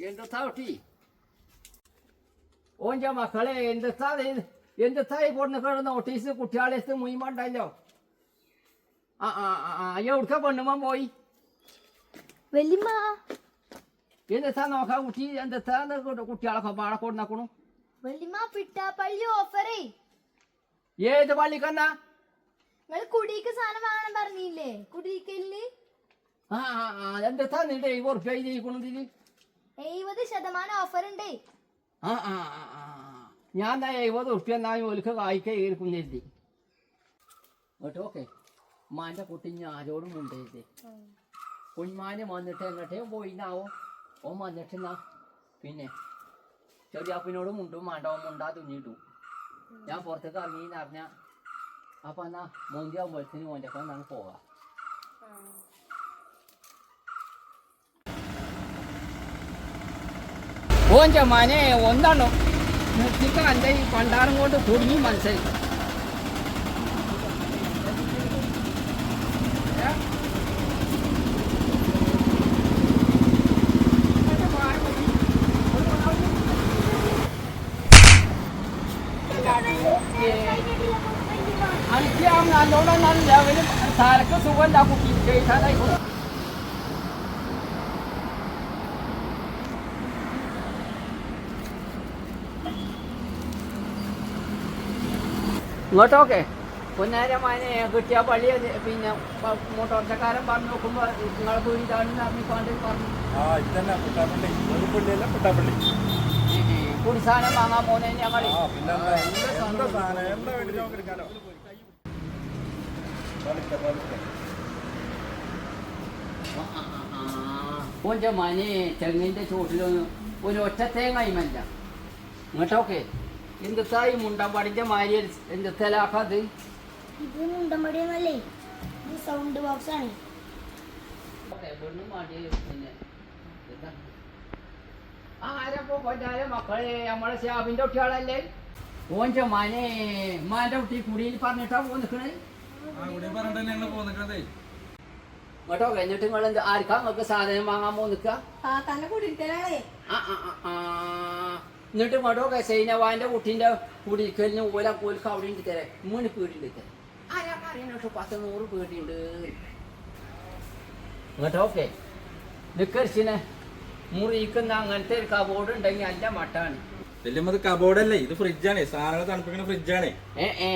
എന്തെത്താ കുട്ടി ഓന്റെ മക്കളെ എന്തെത്താ എന്തെത്താ ഈ കൊടുക്കുന്ന ഓട്ടീസ് കുട്ടികളെ മുയിമണ്ടല്ലോ ആ ആ ആ, എവിടുക്ക പെണ്ണുമ്മ പോയി? എന്താ എന്തെത്താ നോക്കാം കുട്ടി? എന്തെത്താ കുട്ടികളൊക്കെ പാടെ കൊടുന്നേക്കണു? വല്യമ്മ പിട്ടാപ്പള്ളി ഓഫറേ. ഏത് പള്ളിക്കന്നാ നിങ്ങൾ കുടിക്ക് സാധനം വാങ്ങാൻ പറഞ്ഞില്ലേ? കുടിക്കലിന് ആ ആ ആ എന്തെത്താ നിന്റെ ഈ ഉറപ്പായി ജയിക്കണതിൽ എഴുപത് ശതമാനം ഓഫർ ഉണ്ട്. ആ ആ ആ, ആ. ഞാൻ എഴുപത് ഉറുപ്പ്യ എന്നാ ഓലിക്ക് കായ്ക്ക ഏൽക്കുന്നിരുത്തി കേട്ടോ ഓക്കെ മാന്റെ കുട്ടി ഞാൻ ആരോടും മുണ്ടരുത്. കുഞ്ഞുമാന് വന്നിട്ട് എങ്ങോട്ടേ? പോയിന്നാവോ? ഓൻ വന്നിട്ടെന്നാ പിന്നെ ചെറിയാപ്പിനോട് മുണ്ടും മാണ്ടവൻ മുണ്ടാ തുന്നിട്ടു ഞാൻ പുറത്തേക്ക് ഇറങ്ങിന്ന് അറിഞ്ഞ. അപ്പൊ എന്നാ മോന്തിയാകുമ്പോഴത്തേന് മോന്റെ അപ്പം പോകാം. ഓന്റെ മനെ ഒന്നാണോ നിർത്തിക്കാൻ എന്റെ ഈ പണ്ടാരം കൊണ്ട് കുടുങ്ങി മനസ്സിലായി അനിത്യം നല്ലോണം നല്ല ലെവലും തലക്ക് സുഖം ഉണ്ടാക്കും. ചെയ്താലായി ഇങ്ങോട്ടോക്കെ. പൊന്നാരമാനെ കിട്ടിയ പള്ളി പിന്നെ മോട്ടോർച്ചക്കാരൻ പറഞ്ഞു നോക്കുമ്പോൾ നിങ്ങളെ അറിഞ്ഞിക്കൊണ്ട് പറഞ്ഞു. പള്ളിയല്ല പുട്ടാപ്പള്ളി. കുടിസാധനം വാങ്ങാൻ പോകുന്നതിന് ഞങ്ങൾ. ഓന്റെ മനെ തെങ്ങിന്റെ ചോട്ടിലൊന്നും ഒരു ഒറ്റ തേങ്ങയുമല്ല ഇങ്ങോട്ടോക്കെ. എന്തെത്താ ഈ മുണ്ടമ്പാടിന്റെ മാരി എന്തെത്തലാക്കാത് ഇത് മുണ്ടമ്പടിയൊന്നല്ലേ ഇത് സൗണ്ട് ബോക്സ് ആണ്. ആരപ്പോ മക്കളെ? നമ്മളെ ശ്യാമിന്റെ കുട്ടികളല്ലേ? ഓന്റെ മനെ മാന്റെ കുട്ടി കുടിയിൽ പറഞ്ഞിട്ടാ പോ നിൽക്കണേ ആ ഇവിടെ പറഞ്ഞിട്ട് ഞങ്ങൾ പോന്നിക്കണതേ കേട്ടോ എന്നിട്ട് നിങ്ങൾ എന്ത് ആർക്കാ നിങ്ങൾക്ക് സാധനം വാങ്ങാൻ പോ നിൽക്കുക താത്താന്റെ കുടിക്കലാണേ ആ ആ ആ, ആ. എന്നിട്ട് മടോ സൈനവാന്റെ കുട്ടിന്റെ കുടിക്കലിന് ഓല കോൽക്ക് അവിടെ ഉണ്ട് തരാം മൂന്ന് പീടിയുണ്ട് തരാം ആരാ പറയുന്നത് പത്ത് നൂറ് പീടിയുണ്ട്. എന്നിട്ട് ഓക്കെ. നിക്കരിച്ചിനെ മുറിയിക്കുന്ന അങ്ങനത്തെ ഒരു കബോർഡ് ഉണ്ടെങ്കിൽ അല്ല മട്ടാണ്. വല്യമ്മത് കബോർഡല്ലേ ഇത് ഫ്രിഡ്ജാണ് സാധനങ്ങൾ തണുപ്പിക്കുന്ന ഫ്രിഡ്ജാണ് ഏ ഏ.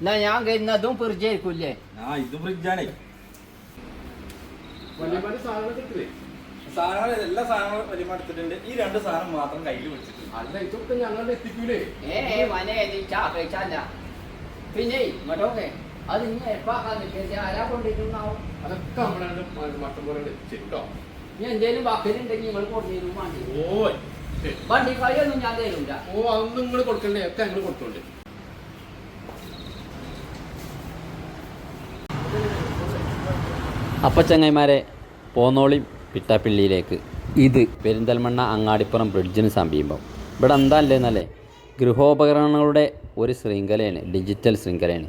എന്നാ ഞാൻ കരുന്നതും ഫ്രിഡ്ജായിരിക്കും ആ ഇത് ഫ്രിഡ്ജാണേ വല്യമാര് സാധനം കിട്ടില്ലേ സാധനങ്ങൾ എല്ലാ സാധനങ്ങളും വലിയ എടുത്തിട്ടുണ്ട്. ഈ രണ്ട് സാധനം മാത്രം കയ്യിൽ വെച്ചിട്ടുണ്ട് അല്ല ഇതൊക്കെ ഞങ്ങളുടെ എത്തിക്കൂലേ? ഏ വനെ നീ ചാ കഴിച്ചല്ല. പിന്നെ ഇങ്ങോട്ടോക്കെ അത് എപ്പാക്കാൻ നിൽക്കുക ആരാ കൊണ്ടിട്ടുണ്ടാവും അതൊക്കെ നമ്മുടെ മട്ടം പോലെ ഇനി എന്തേലും വാക്കിലുണ്ടെങ്കിൽ നിങ്ങൾ കൊണ്ടുവരും വണ്ടി ഓ വണ്ടി കളിയൊന്നും ഞാൻ തരൂല. ഓ അതൊന്നും നിങ്ങൾ കൊടുക്കണ്ടേ? ഒക്കെ ഞങ്ങൾ കൊടുത്തോണ്ട്. അപ്പ ചങ്ങായിമാരെ പിട്ടാപ്പിള്ളിയിലേക്ക്. ഇത്. പെരിന്തൽമണ്ണ അങ്ങാടിപ്പുറം ബ്രിഡ്ജിന് സമീപം. ഇവിടെ എന്താ അല്ലേന്നല്ലേ ഗൃഹോപകരണങ്ങളുടെ ഒരു ശൃംഖലയാണ് ഡിജിറ്റൽ ശൃംഖലയാണ്.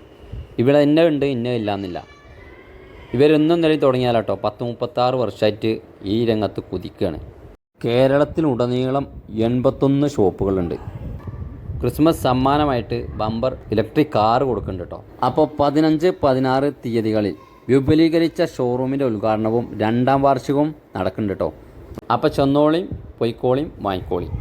ഇവിടെ ഇന്ന ഉണ്ട് ഇന്ന ഇല്ല എന്നില്ല ഇവരൊന്നും നിലയിൽ തുടങ്ങിയാലോ പത്ത് മുപ്പത്താറ് വർഷമായിട്ട് ഈ രംഗത്ത് കുതിക്കുകയാണ് കേരളത്തിലുടനീളം എൺപത്തൊന്ന് ഷോപ്പുകളുണ്ട്. ക്രിസ്മസ് സമ്മാനമായിട്ട് ബമ്പർ ഇലക്ട്രിക് കാർ കൊടുക്കുന്നുണ്ട് കേട്ടോ. അപ്പോൾ പതിനഞ്ച് പതിനാറ് തീയതികളിൽ വിപുലീകരിച്ച ഷോറൂമിന്റെ ഉദ്ഘാടനവും രണ്ടാം വാർഷികവും നടക്കുന്നുണ്ട് കേട്ടോ അപ്പോൾ ചെന്നോളിയും പൊയ്ക്കോളിയും വാങ്ങിക്കോളിയും